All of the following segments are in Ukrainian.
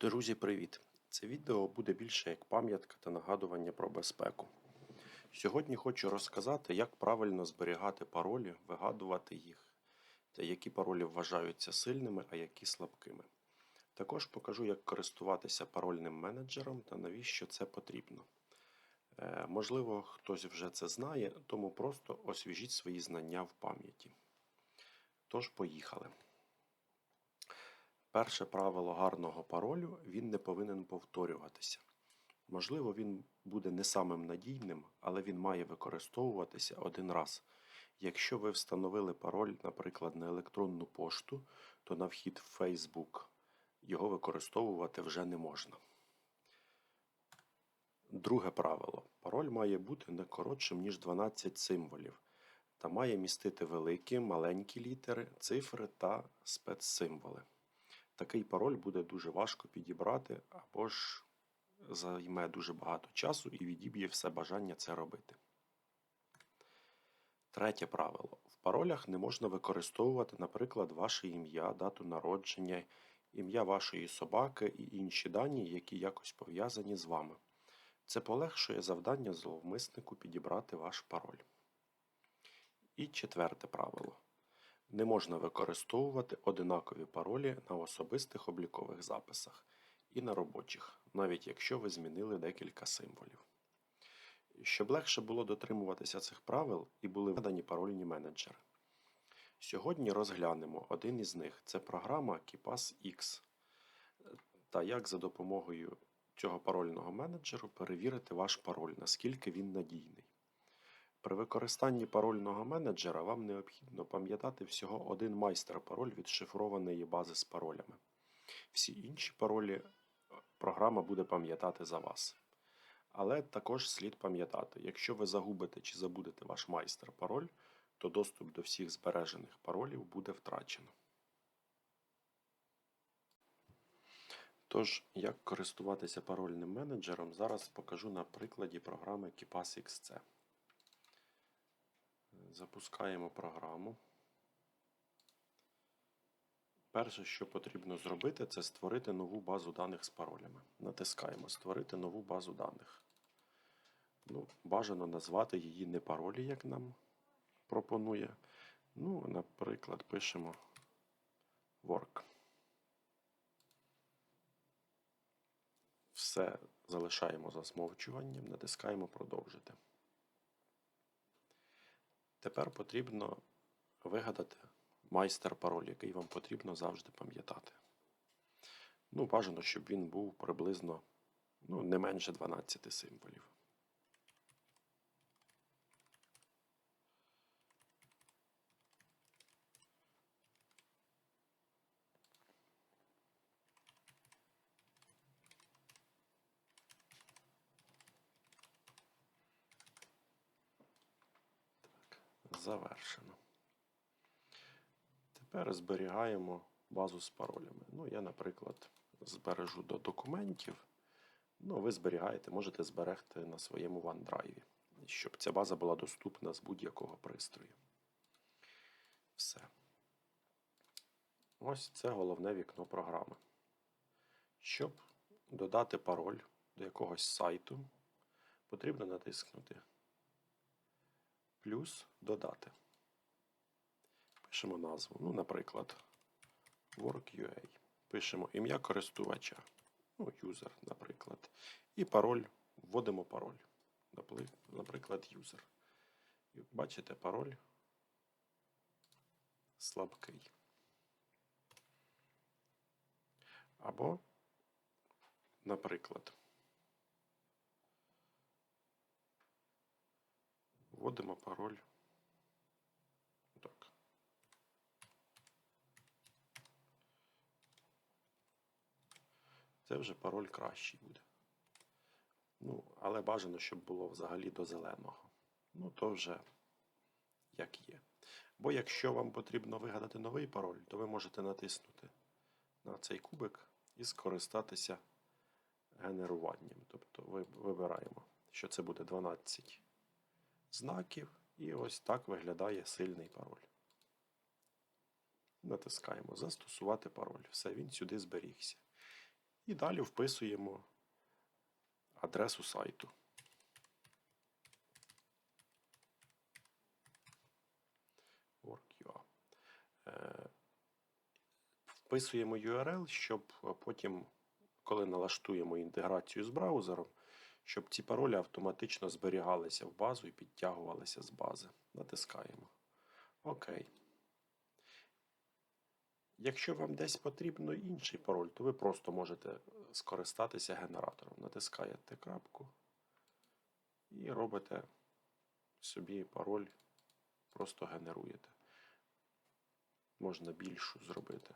Друзі, привіт! Це відео буде більше як пам'ятка та нагадування про безпеку. Сьогодні хочу розказати, як правильно зберігати паролі, вигадувати їх, та які паролі вважаються сильними, а які слабкими. Також покажу, як користуватися парольним менеджером та навіщо це потрібно. Е, Можливо, хтось вже це знає, тому просто освіжіть свої знання в пам'яті. Тож, поїхали. Перше правило гарного паролю він не повинен повторюватися. Можливо, він буде не самим надійним, але він має використовуватися один раз. Якщо ви встановили пароль, наприклад, на електронну пошту, то на вхід в Facebook його використовувати вже не можна. Друге правило. Пароль має бути не коротшим, ніж 12 символів, та має містити великі, маленькі літери, цифри та спецсимволи. Такий пароль буде дуже важко підібрати або ж займе дуже багато часу і відіб'є все бажання це робити. Третє правило. В паролях не можна використовувати, наприклад, ваше ім'я, дату народження, ім'я вашої собаки і інші дані, які якось пов'язані з вами. Це полегшує завдання зловмиснику підібрати ваш пароль. І четверте правило. Не можна використовувати одинакові паролі на особистих облікових записах і на робочих, навіть якщо ви змінили декілька символів. Щоб легше було дотримуватися цих правил і були видані парольні менеджери. Сьогодні розглянемо один із них це програма KeePass X та як за допомогою цього парольного менеджеру перевірити ваш пароль, наскільки він надійний. При використанні парольного менеджера вам необхідно пам'ятати всього один майстер-пароль від шифрованої бази з паролями. Всі інші паролі е, програма буде пам'ятати за вас. Але також слід пам'ятати, якщо ви загубите чи забудете ваш майстер-пароль, то доступ до всіх збережених паролів буде втрачено. Тож, як користуватися парольним менеджером, зараз покажу на прикладі програми KeePass XC. Запускаємо програму. Перше, що потрібно зробити, це створити нову базу даних з паролями. Натискаємо Створити нову базу даних. Ну, Бажано назвати її не паролі, як нам пропонує. Ну, наприклад, пишемо work. Все залишаємо за змовчуванням, натискаємо Продовжити. Тепер потрібно вигадати майстер-пароль, який вам потрібно завжди пам'ятати. Ну, бажано, щоб він був приблизно ну, не менше 12 символів. Завершено. Тепер зберігаємо базу з паролями. Ну, я, наприклад, збережу до документів. Ну, ви зберігаєте, можете зберегти на своєму OneDrive, щоб ця база була доступна з будь-якого пристрою. Все. Ось це головне вікно програми. Щоб додати пароль до якогось сайту, потрібно натиснути плюс додати. Пишемо назву. Ну, наприклад, work.ua. Пишемо ім'я користувача. Ну, user, наприклад. І пароль. Вводимо пароль. Наприклад, user. Бачите, пароль слабкий. Або, наприклад, вводимо пароль. Так. Це вже пароль кращий буде. Ну, але бажано, щоб було взагалі до зеленого. Ну, то вже як є. Бо якщо вам потрібно вигадати новий пароль, то ви можете натиснути на цей кубик і скористатися генеруванням. Тобто ви вибираємо, що це буде 12 знаків, і ось так виглядає сильний пароль. Натискаємо Застосувати пароль. Все, він сюди зберігся. І далі вписуємо адресу сайту. Work.ua. Е, Вписуємо URL, щоб потім, коли налаштуємо інтеграцію з браузером, щоб ці паролі автоматично зберігалися в базу і підтягувалися з бази. Натискаємо. Окей. Якщо вам десь потрібно інший пароль, то ви просто можете скористатися генератором. Натискаєте крапку і робите собі пароль, просто генеруєте. Можна більшу зробити.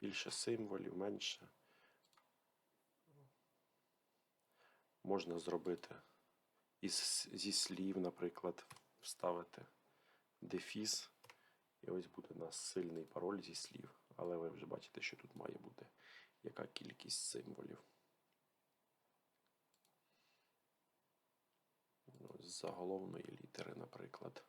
Більше символів, менше. Можна зробити із, зі слів, наприклад, вставити дефіс. І ось буде у нас сильний пароль зі слів. Але ви вже бачите, що тут має бути яка кількість символів. З заголовної літери, наприклад.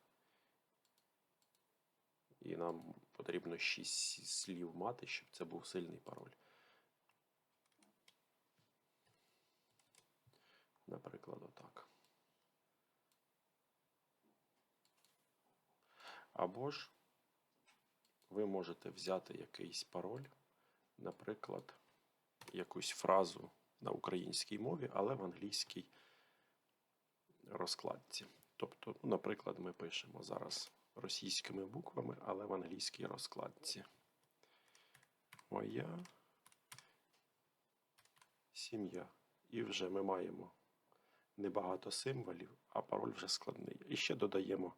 І нам потрібно 6 слів мати, щоб це був сильний пароль. Наприклад, отак. Або ж ви можете взяти якийсь пароль, наприклад, якусь фразу на українській мові, але в англійській розкладці. Тобто, ну, наприклад, ми пишемо зараз російськими буквами, але в англійській розкладці. Моя сім'я. І вже ми маємо небагато символів, а пароль вже складний. І ще додаємо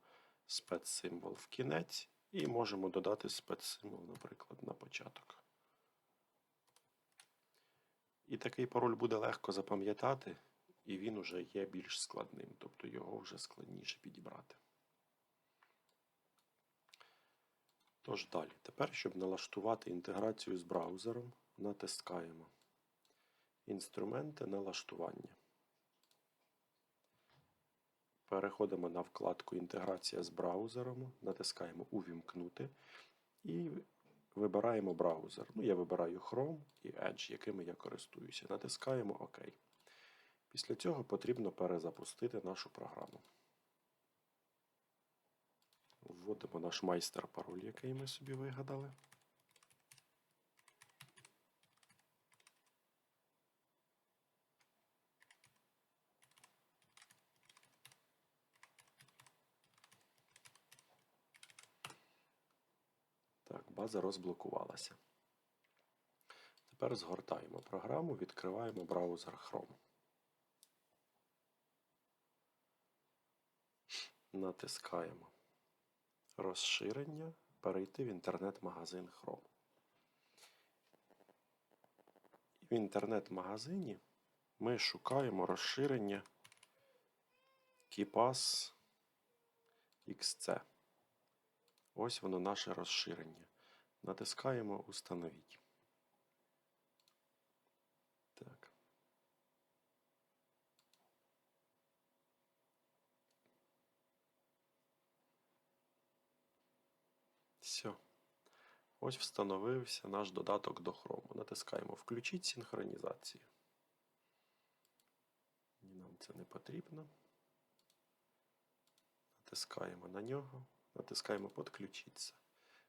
спецсимвол в кінець, і можемо додати спецсимвол, наприклад, на початок. І такий пароль буде легко запам'ятати, і він уже є більш складним, тобто його вже складніше підібрати. Тож далі. Тепер, щоб налаштувати інтеграцію з браузером, натискаємо Інструменти налаштування. Переходимо на вкладку Інтеграція з браузером, натискаємо Увімкнути і вибираємо браузер. Ну, я вибираю Chrome і Edge, якими я користуюся. Натискаємо ОК. Після цього потрібно перезапустити нашу програму. Вводимо наш майстер пароль, який ми собі вигадали. Так, база розблокувалася. Тепер згортаємо програму, відкриваємо браузер Chrome. Натискаємо розширення, перейти в інтернет-магазин Chrome. В інтернет-магазині ми шукаємо розширення KeePass XC. Ось воно наше розширення. Натискаємо Установіть. Так. Все. Ось встановився наш додаток до Chrome. Натискаємо Включіть синхронізацію. Нам це не потрібно. Натискаємо на нього. Натискаємо Подключитися.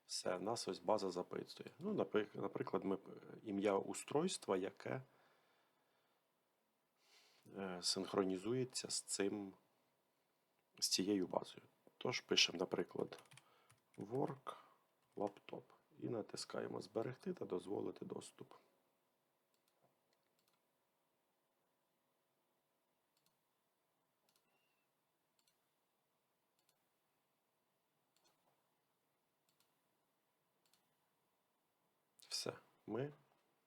Все, нас ось база запитує. Ну, Наприклад, ми ім'я устройства, яке е, синхронізується з цим, з цією базою. Тож пишемо, наприклад, work laptop і натискаємо Зберегти та дозволити доступ. Все, ми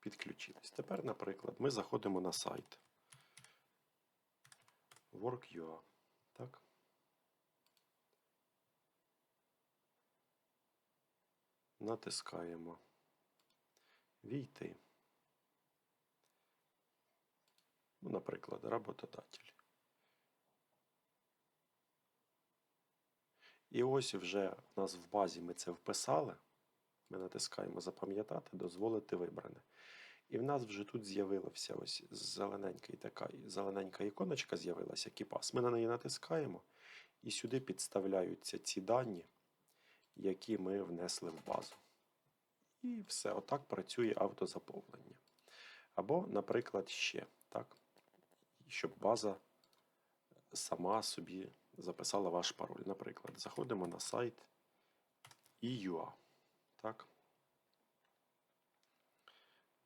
підключились. Тепер, наприклад, ми заходимо на сайт Work.ua. Так. Натискаємо Війти. Ну, наприклад, роботодатель. І ось вже у нас в базі ми це вписали. Ми натискаємо Запам'ятати, дозволити вибране. І в нас вже тут з'явилася ось зелененька, така, зелененька іконочка з'явилася, кіпас. Ми на неї натискаємо, і сюди підставляються ці дані, які ми внесли в базу. І все, отак працює автозаповнення. Або, наприклад, ще, так, щоб база сама собі записала ваш пароль. Наприклад, заходимо на сайт EUA. Так.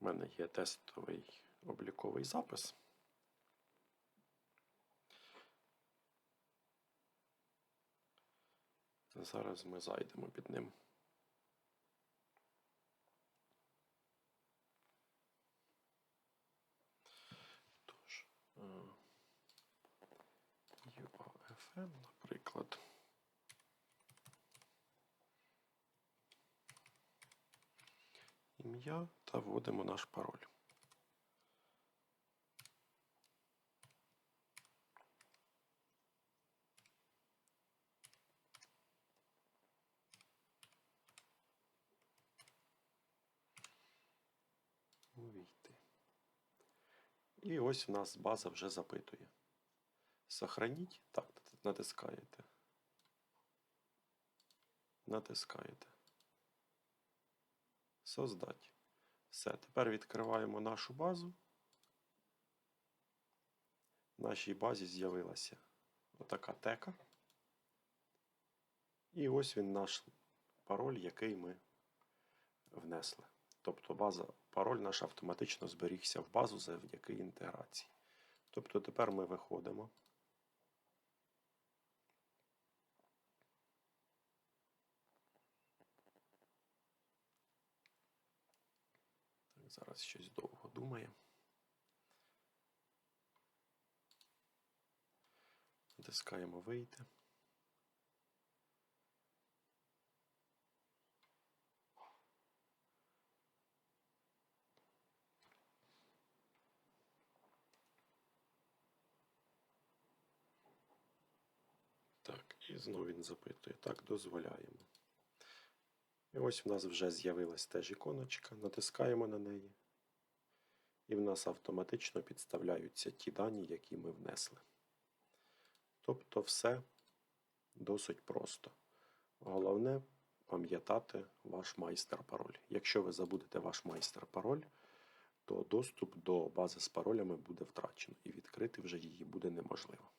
У мене є тестовий обліковий запис. Зараз ми зайдемо під ним. Тож, е, UAFM, наприклад. Ім'я та вводимо наш пароль. Увійти. І ось в нас база вже запитує. Сохраніть. Так, натискаєте. Натискаєте. Создать. Все. Тепер відкриваємо нашу базу. В нашій базі з'явилася отака тека. І ось він наш пароль, який ми внесли. Тобто база, пароль наш автоматично зберігся в базу завдяки інтеграції. Тобто тепер ми виходимо. Зараз щось довго думає. Натискаємо вийти. Так, і знову він запитує. Так, дозволяємо. І ось в нас вже з'явилась теж іконочка. Натискаємо на неї. І в нас автоматично підставляються ті дані, які ми внесли. Тобто все досить просто. Головне пам'ятати ваш майстер-пароль. Якщо ви забудете ваш майстер-пароль, то доступ до бази з паролями буде втрачено і відкрити вже її буде неможливо.